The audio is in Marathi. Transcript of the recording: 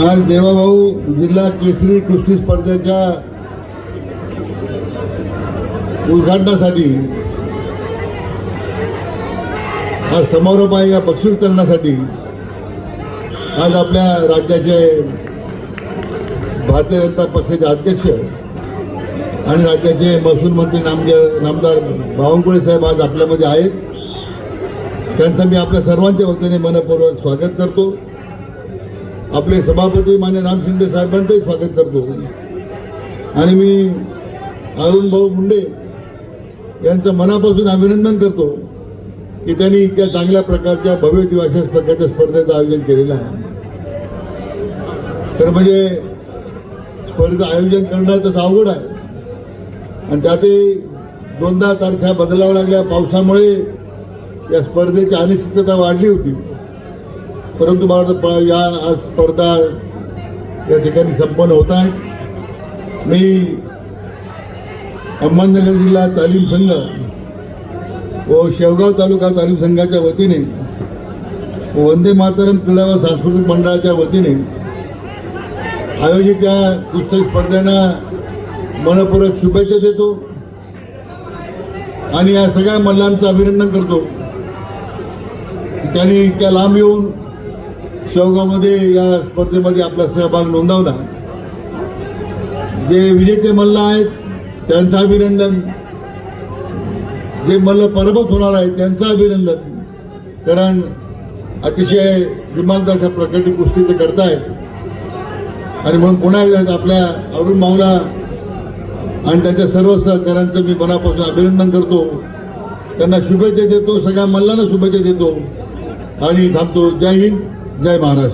आज देवाभाऊ जिल्हा केसरी कुस्ती स्पर्धेच्या उद्घाटनासाठी आज समारोप आहे या बक्षीस वितरणासाठी. आज आपल्या राज्याचे भारतीय जनता पक्षाचे अध्यक्ष आणि राज्याचे महसूल मंत्री नामदार नामदार बावनकुळे साहेब आज आपल्यामध्ये आहेत. त्यांचं मी आपल्या सर्वांच्या वतीने मनपूर्वक स्वागत करतो. आपले सभापती मान्य राम शिंदे साहेबांचंही स्वागत करतो. आणि मी अरुण भाऊ मुंडे यांचं मनापासून अभिनंदन करतो की त्यांनी इतक्या चांगल्या प्रकारच्या भव्य दिवाशी प्रकारच्या स्पर्धेचं आयोजन केलेलं आहे. तर म्हणजे स्पर्धेचं आयोजन करणं तसं अवघड आहे. आणि त्यातही दोनदा तारखा बदलाव्या लागल्या. पावसामुळे या स्पर्धेची अनिश्चितता वाढली होती. परंतु मला प- या स्पर्धा या ठिकाणी संपन्न होत आहेत. मी अहमदनगर जिल्हा तालीम संघ व शेवगाव तालुका तालीम संघाच्या वतीने वंदे मातरम क्रीडा व सांस्कृतिक मंडळाच्या वतीने आयोजित या पुस्तक स्पर्धांना मनपूर्वक शुभेच्छा देतो आणि या सगळ्या मल्लांचं अभिनंदन करतो. त्यांनी इतक्या लांब येऊन शेवगावमध्ये या स्पर्धेमध्ये आपला सहभाग नोंदवला. जे विजेते मल्ल आहेत त्यांचं अभिनंदन. जे मल्ल परबत होणार आहेत त्यांचं अभिनंदन. कारण अतिशय दिमागदार अशा प्रकारची कुस्ती ते करतायत. आणि म्हणून पुन्हा एकदा आपल्या अरुण माऊला आणि त्यांच्या सर्व सहकाऱ्यांचं मी मनापासून अभिनंदन करतो. त्यांना शुभेच्छा देतो सगळ्या मल्लांना शुभेच्छा देतो. आणि थांबतो. जय हिंद. ድንጋይ ማረፍ